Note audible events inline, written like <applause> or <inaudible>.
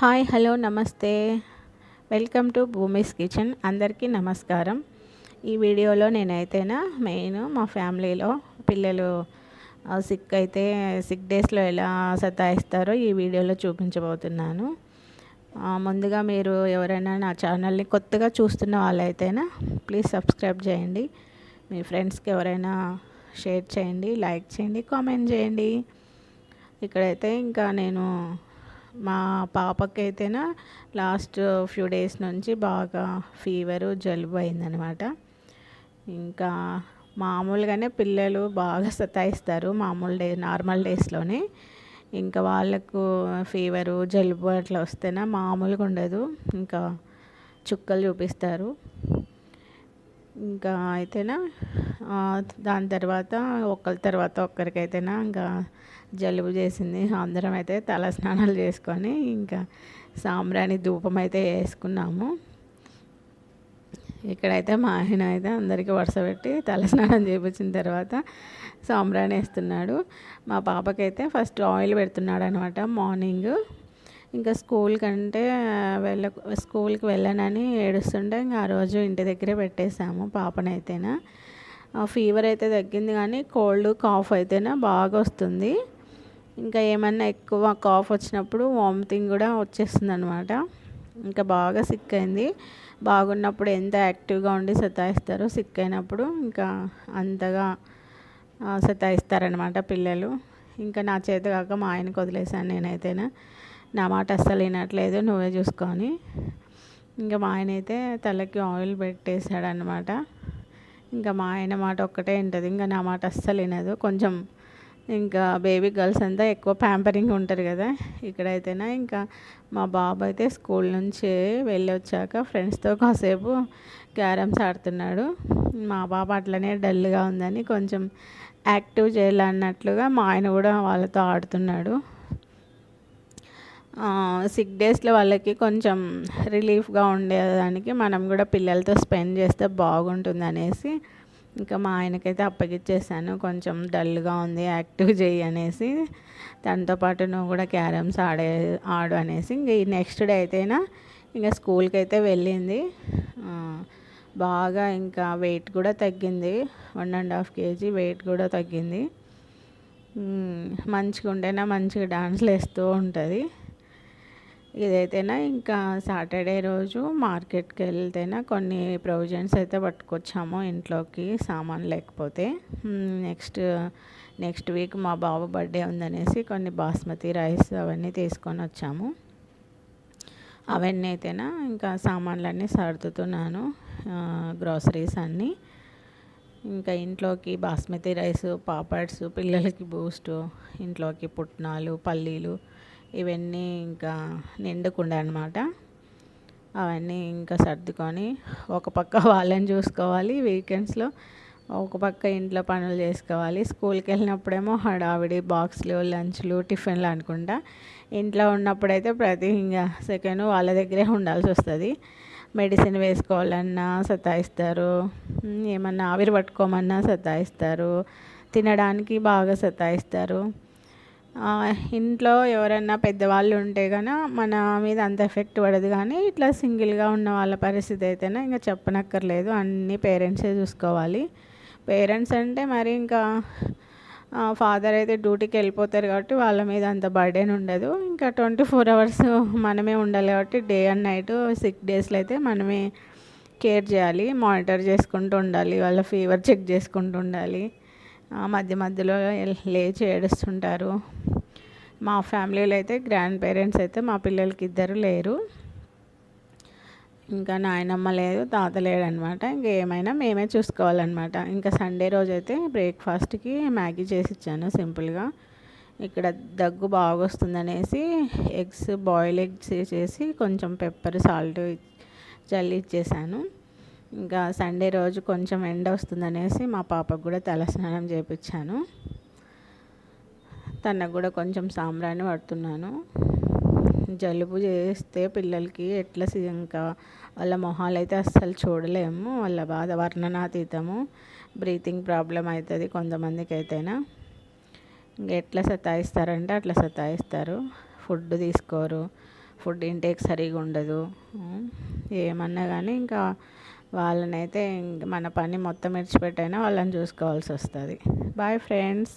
Hi hello నమస్తే. Welcome to Bhumi's kitchen. అందరికీ నమస్కారం. ఈ వీడియోలో నేనైతేనా మెయిన్ మా ఫ్యామిలీలో పిల్లలు సిక్ అయితే సిక్ డేస్లో ఎలా సతాయిస్తారో ఈ వీడియోలో చూపించబోతున్నాను. ముందుగా మీరు ఎవరైనా నా ఛానల్ని కొత్తగా చూస్తున్న వాళ్ళైతేనా ప్లీజ్ సబ్స్క్రైబ్ చేయండి. మీ ఫ్రెండ్స్కి ఎవరైనా షేర్ చేయండి లైక్ చేయండి కామెంట్ చేయండి. ఇక్కడైతే ఇంకా నేను మా పాపకి అయితేనా లాస్ట్ ఫ్యూ డేస్ నుంచి బాగా ఫీవరు జలుబు అయిందనమాట ఇంకా మామూలుగానే పిల్లలు బాగా సతాయిస్తారు మామూలు డే నార్మల్ డేస్లోనే. ఇంకా వాళ్ళకు ఫీవరు జలుబు అట్లా వస్తేనా మామూలుగా ఉండదు ఇంకా చుక్కలు చూపిస్తారు. ఇంకా అయితేనా దాని తర్వాత ఒకరి తర్వాత ఒక్కరికైతేనా ఇంకా జలుబు చేసింది. అందరం అయితే తల స్నానాలు చేసుకొని ఇంకా సాంబ్రాణి ధూపం అయితే వేసుకున్నాము. ఇక్కడైతే మా ఆయన అయితే అందరికీ వరుస పెట్టి తలస్నానం చేయించిన తర్వాత సాంబ్రాణి వేస్తున్నాడు. మా పాపకైతే ఫస్ట్ ఆయిల్ పెడుతున్నాడు అనమాట మార్నింగ్. ఇంకా స్కూల్ కంటే వెళ్ళ స్కూల్కి వెళ్ళనని ఏడుస్తుంటే ఇంకా ఆ రోజు ఇంటి దగ్గరే పెట్టేశాము పాపనైతేనా. ఫీవర్ అయితే తగ్గింది కానీ కోల్డ్ కాఫ్ అయితేనా బాగా వస్తుంది. ఇంకా ఏమన్నా ఎక్కువ కాఫ్ వచ్చినప్పుడు వామిటింగ్ కూడా వచ్చేస్తుంది అనమాట ఇంకా బాగా సిక్ అయింది. బాగున్నప్పుడు ఎంత యాక్టివ్గా ఉండి సతాయిస్తారో సిక్ అయినప్పుడు ఇంకా అంతగా సతాయిస్తారనమాట పిల్లలు. ఇంకా నా చేత కాక మా ఆయనకు వదిలేసాను నేనైతేనే. నా మాట అస్సలు వినట్లేదు నువ్వే చూసుకొని. ఇంకా మా ఆయన అయితే తలకి ఆయిల్ పెట్టేశాడనమాట ఇంకా మా ఆయన మాట ఒక్కటే ఉంటుంది ఇంకా నా మాట అస్సలు వినదు. కొంచెం ఇంకా బేబీ గర్ల్స్ అంతా ఎక్కువ ప్యాంపరింగ్ ఉంటారు కదా. ఇక్కడైతేనా ఇంకా మా బాబు అయితే స్కూల్ నుంచి వెళ్ళి వచ్చాక ఫ్రెండ్స్తో కాసేపు క్యారమ్స్ ఆడుతున్నాడు. మా బాబు అట్లనే డల్గా ఉందని కొంచెం యాక్టివ్ చేయాలన్నట్లుగా మా ఆయన కూడా వాళ్ళతో ఆడుతున్నాడు. సిక్ డేస్లో వాళ్ళకి కొంచెం రిలీఫ్గా ఉండేదానికి మనం కూడా పిల్లలతో స్పెండ్ చేస్తే బాగుంటుంది అనేసి ఇంకా మా ఆయనకైతే అప్పగిచ్చేసాను. కొంచెం డల్గా ఉంది యాక్టివ్ చేయి అనేసి. దాంతో పాటు నువ్వు కూడా క్యారమ్స్ ఆడే ఆడు అనేసి. ఇంక ఈ నెక్స్ట్ డే అయితేనా ఇంకా స్కూల్కి అయితే వెళ్ళింది బాగా ఇంకా వెయిట్ కూడా తగ్గింది. One and half KG weight కూడా తగ్గింది. మంచిగా ఉంటేనే మంచిగా డాన్స్లు వేస్తూ ఉంటుంది. ఇదైతేనా ఇంకా సాటర్డే రోజు మార్కెట్కి వెళ్తేనా కొన్ని ప్రొవిజన్స్ అయితే పట్టుకొచ్చాము ఇంట్లోకి సామాన్ లేకపోతే. నెక్స్ట్ నెక్స్ట్ వీక్ మా బాబు బర్త్డే ఉందనేసి కొన్ని బాస్మతి రైస్ అవన్నీ తీసుకొని వచ్చాము. అవన్నీ అయితేనా ఇంకా సామాన్లన్నీ సర్దుతున్నాను గ్రాసరీస్ అన్నీ. ఇంకా ఇంట్లోకి బాస్మతి రైస్ పాపడ్స్ పిల్లలకి బూస్టు ఇంట్లోకి పుట్నాలు పల్లీలు ఇవన్నీ ఇంకా నిండుకుండా అనమాట అవన్నీ ఇంకా సర్దుకొని ఒక పక్క <laughs> వాళ్ళని చూసుకోవాలి వీకెండ్స్లో ఒక పక్క ఇంట్లో పనులు చేసుకోవాలి. స్కూల్కి వెళ్ళినప్పుడేమో హడావిడి బాక్స్లు లంచ్లు టిఫిన్లు అనుకుంటా. ఇంట్లో ఉన్నప్పుడైతే ప్రతి ఇంకా సెకండ్ వాళ్ళ దగ్గరే ఉండాల్సి వస్తుంది. మెడిసిన్ వేసుకోవాలన్నా సతాయిస్తారు. ఏమన్నా ఆవిరి పట్టుకోమన్నా సతాయిస్తారు. తినడానికి బాగా సతాయిస్తారు. ఇంట్లో ఎవరైనా పెద్దవాళ్ళు ఉంటే కనుక మన మీద అంత ఎఫెక్ట్ పడదు కానీ ఇట్లా సింగిల్గా ఉన్న వాళ్ళ పరిస్థితి అయితేనే ఇంకా చెప్పనక్కర్లేదు. అన్ని పేరెంట్సే చూసుకోవాలి. పేరెంట్స్ అంటే మరి ఇంకా ఫాదర్ అయితే డ్యూటీకి వెళ్ళిపోతారు కాబట్టి వాళ్ళ మీద అంత బర్డెన్ ఉండదు. ఇంకా ట్వంటీ ఫోర్ అవర్స్ మనమే ఉండాలి కాబట్టి డే అండ్ నైట్ సిక్ డేస్లో అయితే మనమే కేర్ చేయాలి. మానిటర్ చేసుకుంటూ ఉండాలి. వాళ్ళ ఫీవర్ చెక్ చేసుకుంటూ ఉండాలి. మధ్య మధ్యలో లేచి ఏడుస్తుంటారు. మా ఫ్యామిలీలో అయితే గ్రాండ్ పేరెంట్స్ అయితే మా పిల్లలకి ఇద్దరు లేరు. ఇంకా నాయనమ్మ లేదు తాత లేడనమాట ఇంకా ఏమైనా మేమే చూసుకోవాలన్నమాట. ఇంకా సండే రోజు అయితే బ్రేక్ఫాస్ట్కి మ్యాగీ చేసి ఇచ్చాను సింపుల్గా. ఇక్కడ దగ్గు బాగా వస్తుందనేసి ఎగ్స్ బాయిల్ ఎగ్స్ చేసి కొంచెం పెప్పర్ సాల్ట్ చల్లి ఇచ్చేసాను. ఇంకా సండే రోజు కొంచెం ఎండ వస్తుందనేసి మా పాపకు కూడా తలస్నానం చేయించాను తనకు కూడా కొంచెం సాంబ్రాణి పడుతున్నాను. జలుబు చేస్తే పిల్లలకి ఎట్లా ఇంకా వాళ్ళ మొహాలు అయితే అస్సలు చూడలేము. వాళ్ళ బాధ వర్ణనాతీతము. బ్రీతింగ్ ప్రాబ్లం అవుతుంది కొంతమందికి అయితేనా ఇంకా ఎట్లా సతాయిస్తారంటే అట్లా సతాయిస్తారు. ఫుడ్ తీసుకోరు. ఫుడ్ ఇంటేక్ సరిగా ఉండదు. ఏమన్నా కానీ ఇంకా వాళ్ళనైతే మన పని మొత్తం విడిచిపెట్టైనా వాళ్ళని చూసుకోవాల్సి వస్తుంది బాయ్ ఫ్రెండ్స్.